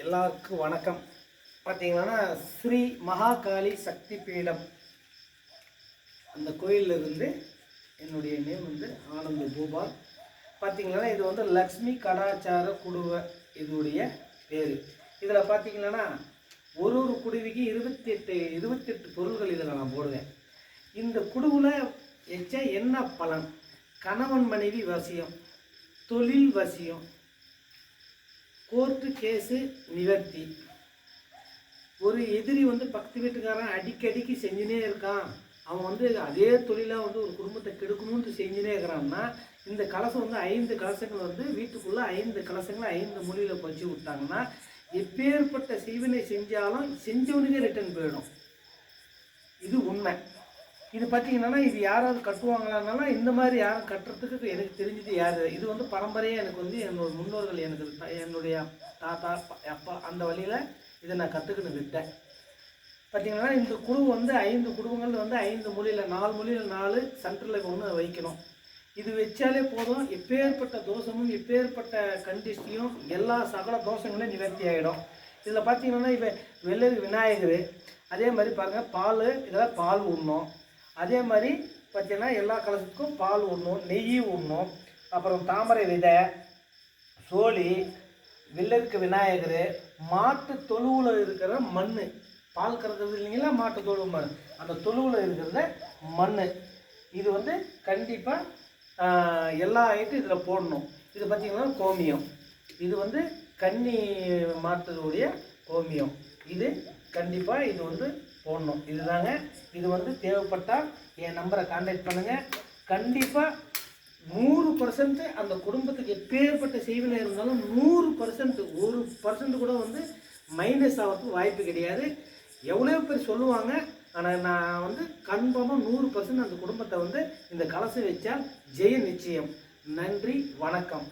எல்லாருக்கும் வணக்கம். பார்த்தீங்கன்னா ஸ்ரீ மகாகாளி சக்தி பீடம். அந்த கோயிலில் இருந்து என்னுடைய நேம் வந்து ஆனந்த பூபால் பார்த்தீங்கன்னா இது வந்து லக்ஷ்மி கலாச்சார குடுவ இதோடைய பேர். இதில் பார்த்தீங்கன்னா ஒரு ஒரு குடுவிக்கு இருபத்தெட்டு இருபத்தெட்டு பொருள்கள் இதில் நான் போடுவேன். இந்த குடுவில் வச்சா என்ன பலன்? கணவன் மனைவி வசியம் தொழில் வசியம் கோர்ட்டு கேஸு நிவர்த்தி. ஒரு எதிரி வந்து பக்கத்து வீட்டுக்காரன் அடிக்கடிக்கு செஞ்சுனே இருக்கான். அவன் வந்து அதே தொழிலாக வந்து ஒரு குடும்பத்தை கெடுக்கணும்னு செஞ்சுனே இருக்கிறான்னா இந்த கலசம் வந்து ஐந்து கலசங்கள் வந்து வீட்டுக்குள்ளே ஐந்து கலசங்களை ஐந்து மொழியில் வச்சு விட்டாங்கன்னா எப்பேற்பட்ட செய்வினை செஞ்சாலும் செஞ்சவனுக்கே ரிட்டர்ன் போயிடும். இது உண்மை. இது பார்த்தீங்கன்னா இது யாராவது கட்டுவாங்களான்னா இந்த மாதிரி யாரும் கட்டுறதுக்கு எனக்கு தெரிஞ்சது யார்? இது வந்து பரம்பரையாக எனக்கு வந்து என்னோட முன்னோர்கள் எனக்கு என்னுடைய தாத்தா அப்பா அந்த வழியில் இதை நான் கற்றுக்கிட்டு விட்டேன். பார்த்தீங்கன்னா இந்த குழு வந்து ஐந்து குடும்பங்கள் வந்து ஐந்து மொழியில் நாலு மொழியில் நாலு சென்டரில் ஒன்று வைக்கணும். இது வச்சாலே போதும். எப்பேற்பட்ட தோஷமும் எப்பேற்பட்ட கண்டிஷ்டியும் எல்லா சகல தோஷங்களும் நிவர்த்தி ஆகிடும் இதில் பார்த்தீங்கன்னா இப்போ வெள்ளரி விநாயகர். அதே மாதிரி பாருங்கள் பால் இதெல்லாம் பால் உண்ணும் அதே மாதிரி பார்த்தீங்கன்னா எல்லா கலசத்துக்கும் பால் உண்ணும் நெய் உண்ணும் அப்புறம் தாமரை விதை சோழி வில்லருக்கு விநாயகர் மாட்டு தொழுவில் இருக்கிற மண் பால் கறக்கிறது இல்லைங்களா? மாட்டு தொழு மண். அந்த தொழுவில் இருக்கிறத மண் இது வந்து கண்டிப்பாக எல்லா ஐட்டும் இதில் போடணும். இது பார்த்திங்கன்னா கோமியம். இது வந்து கன்னி மாட்டுடைய கோமியம். இது கண்டிப்பாக இது வந்து போடணும். இதுதாங்க. இது வந்து தேவைப்பட்டால் என் நம்பரை காண்டாக்ட் பண்ணுங்கள் கண்டிப்பாக நூறு பர்சன்ட்டு அந்த குடும்பத்துக்கு எப்பேற்பட்ட செய்வினை இருந்தாலும் நூறு பர்சன்ட் ஒரு பர்சன்ட் கூட வந்து மைனஸ் ஆகிறதுக்கு வாய்ப்பு கிடையாது. எவ்வளோ பேர் சொல்லுவாங்க ஆனால் நான் வந்து கன்ஃபார்மாக நூறு பர்சன்ட் அந்த குடும்பத்தை வந்து இந்த கலசம் வச்சால் ஜெய நிச்சயம். நன்றி வணக்கம்.